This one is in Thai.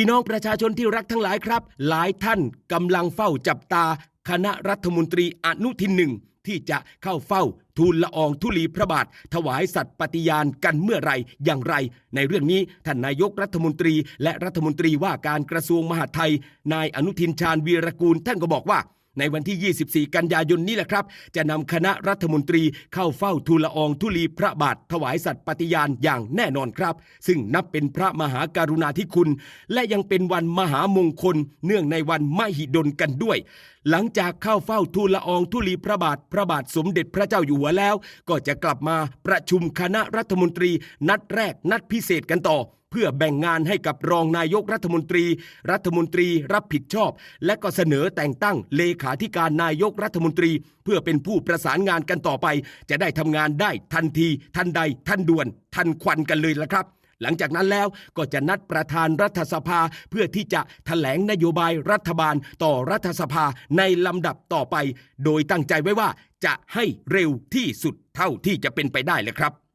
พี่น้องประชาชนที่รักทั้งหลายครับ หลายท่านกำลังเฝ้าจับตา คณะรัฐมนตรีอนุทินหนึ่งที่จะเข้าเฝ้าทูลละอองธุลีพระบาท ถวายสัตย์ปฏิญาณกันเมื่อไรอย่างไร ในเรื่องนี้ท่านนายกรัฐมนตรี และรัฐมนตรีว่าการกระทรวงมหาดไทย นายอนุทินชาญวีรกูลท่านก็บอกว่า ในวันที่ 24 กันยายนนี้แหละครับ จะนำคณะรัฐมนตรีเข้าเฝ้าทูลละอองธุลีพระบาทถวายสัตย์ปฏิญาณอย่างแน่นอนครับ ซึ่งนับเป็นพระมหาการุณาธิคุณ และยังเป็นวันมหามงคล เนื่องในวันมหิดลกันด้วย หลังจากเข้าเฝ้าทูลละอองธุลีพระบาทพระบาทสมเด็จพระเจ้าอยู่หัวแล้ว ก็จะกลับมาประชุมคณะรัฐมนตรีนัดแรกนัดพิเศษกันต่อ เพื่อแบ่งงานให้กับรองนายกรัฐมนตรี รัฐมนตรีรับผิดชอบ และก็เสนอแต่งตั้งเลขาธิการนายกรัฐมนตรี เพื่อเป็นผู้ประสานงานกันต่อไป จะได้ทำงานได้ทันที ทันใด ทันด่วน ทันควันกันเลยละครับหลังจากนั้นแล้วก็จะนัดประธานรัฐสภาเพื่อที่จะแถลงนโยบายรัฐบาลต่อรัฐสภาในลำดับต่อไป โดยตั้งใจไว้ว่าจะให้เร็วที่สุดเท่าที่จะเป็นไปได้เลยครับ